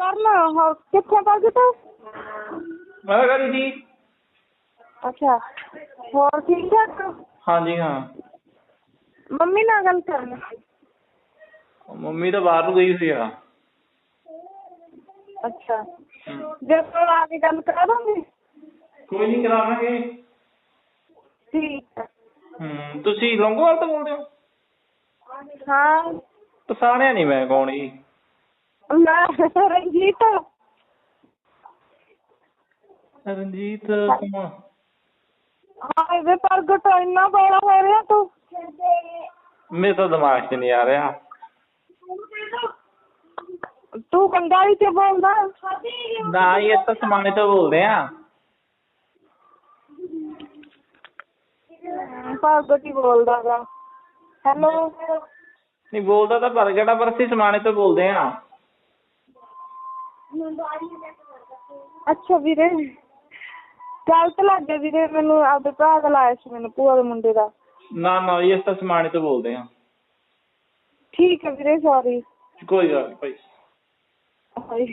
ਕਰਨ ਹੋ ਕਿੱਥੇ ਪਹੁੰਚ ਤੂੰ? ਮੈਂ ਕਰੀ ਜੀ। ਅੱਛਾ ਹੋਰ ਠੀਕ ਠਾਕ ਹਾਂਜੀ ਹਾਂ। ਮੰਮੀ ਨਾਲ ਗੱਲ ਕਰਨਾ ਮੰਮੀ ਤਾਂ ਬਾਹਰ ਨੂੰ ਗਈ ਹੋਈ ਆ। ਅੱਛਾ। ਹਮ। ਜੇ ਕੋਲ ਆ ਕੇ ਗੱਲ ਕਰਾ ਦੋਗੇ? ਕੋਈ ਨਹੀਂ ਕਰਾਵਾਂਗੇ ਠੀਕ ਹੈ ਹੂੰ ਤੁਸੀਂ ਲੌਂਗੋਵਾਲ ਤੋਂ ਬੋਲਦੇ ਹੋ? ਹਾਂ। ਪਛਾਣਿਆ ਨਹੀਂ ਮੈਂ ਕੌਣ ਜੀ ਮੈਂ ਰਣਜੀਤ। ਰਣਜੀਤ ਕੁਮਾਰ ਹਾਂ ਇਹਦੇ ਪ੍ਰਗਟ ਇੰਨਾ ਬੜਾ ਹੋ ਰਿਹਾ ਤੂੰ। ਮੇਰੇ ਤਾਂ ਦਿਮਾਗ 'ਚ ਨਹੀਂ ਆ ਰਿਹਾ। ਤੂੰ ਕੰਗਾਲੀ ਤੇ ਬੋਲਦਾ? ਨਾ ਇਹ ਤਾਂ ਸਮਾਣੇ ਤੋਂ ਬੋਲਦੇ ਆ। ਪ੍ਰਗਟ ਹੀ ਬੋਲਦਾ ਗਾ। ਹੈਲੋ। ਨਹੀਂ ਬੋਲਦਾ ਤਾਂ ਪ੍ਰਗਟਾ ਪਰ ਅਸੀਂ ਸਮਾਣੇ ਤੋਂ ਬੋਲਦੇ ਆ। ਅੱਛਾ ਵੀਰੇ। ਗਲਤ ਲੱਗ ਗਿਆ ਵੀਰੇ ਮੈਨੂੰ ਆਪਦੇ ਭਰਾ ਦਾ ਲਾਇਆ ਸੀ ਮੈਨੂੰ ਭੂਆ ਦੇ ਮੁੰਡੇ ਦਾ। ਨਾ ਨਾ ਇਹ ਤਾਂ ਸਮਾਣੇ ਤੋਂ ਬੋਲਦੇ ਆ ਠੀਕ ਹੈ ਵੀਰੇ ਸੌਰੀ ਕੋਈ ਗੱਲ ਨਹੀਂ ਭਾਈ। ਹਾਏ